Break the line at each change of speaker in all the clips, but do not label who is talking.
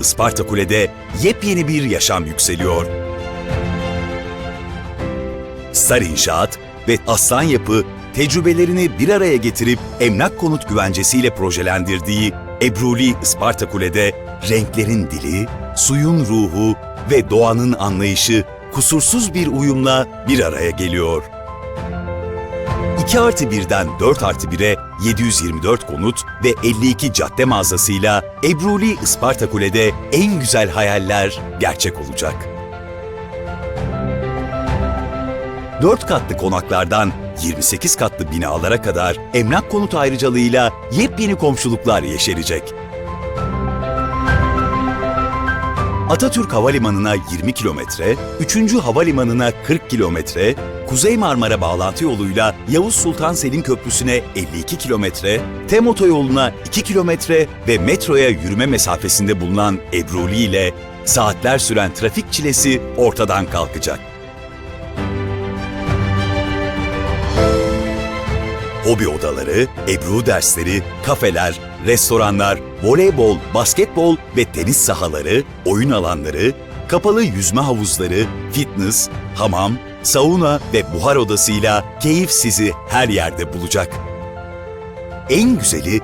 Isparta Kule'de yepyeni bir yaşam yükseliyor. Star İnşaat ve Aslan Yapı tecrübelerini bir araya getirip emlak konut güvencesiyle projelendirdiği Ebruli Isparta Kule'de renklerin dili, suyun ruhu ve doğanın anlayışı kusursuz bir uyumla bir araya geliyor. 2 artı 1'den 4 artı 1'e 724 konut ve 52 cadde mağazasıyla Ebruli Isparta Kule'de en güzel hayaller gerçek olacak. 4 katlı konaklardan 28 katlı binalara kadar emlak konut ayrıcalığıyla yepyeni komşuluklar yeşerecek. Atatürk Havalimanı'na 20 kilometre, 3. Havalimanı'na 40 kilometre, Kuzey Marmara bağlantı yoluyla Yavuz Sultan Selim Köprüsü'ne 52 kilometre, TEM otoyoluna 2 kilometre ve metroya yürüme mesafesinde bulunan Ebruli ile saatler süren trafik çilesi ortadan kalkacak. Hobi odaları, Ebru dersleri, kafeler, restoranlar, voleybol, basketbol ve tenis sahaları, oyun alanları, kapalı yüzme havuzları, fitness, hamam, sauna ve buhar odasıyla keyif sizi her yerde bulacak. En güzeli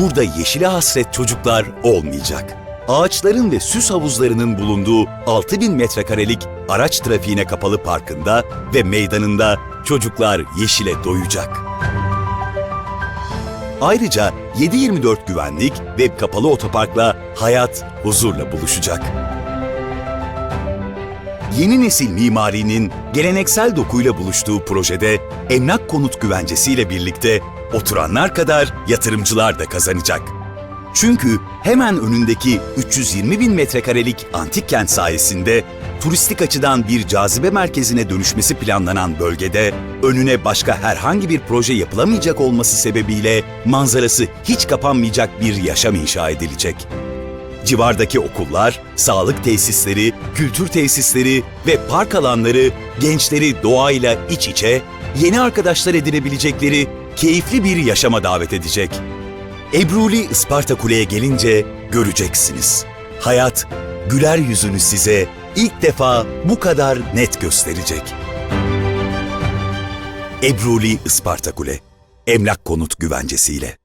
burada yeşile hasret çocuklar olmayacak. Ağaçların ve süs havuzlarının bulunduğu 6000 metrekarelik araç trafiğine kapalı parkında ve meydanında çocuklar yeşile doyacak. Ayrıca 7-24 güvenlik ve kapalı otoparkla hayat huzurla buluşacak. Yeni nesil mimarinin geleneksel dokuyla buluştuğu projede emlak konut güvencesiyle birlikte oturanlar kadar yatırımcılar da kazanacak. Çünkü hemen önündeki 320 bin metrekarelik antik kent sayesinde turistik açıdan bir cazibe merkezine dönüşmesi planlanan bölgede önüne başka herhangi bir proje yapılamayacak olması sebebiyle manzarası hiç kapanmayacak bir yaşam inşa edilecek. Civardaki okullar, sağlık tesisleri, kültür tesisleri ve park alanları gençleri doğayla iç içe, yeni arkadaşlar edinebilecekleri keyifli bir yaşama davet edecek. Ebruli Isparta Kule'ye gelince göreceksiniz. Hayat güler yüzünü size ilk defa bu kadar net gösterecek. Ebruli Isparta Kule, emlak konut güvencesiyle.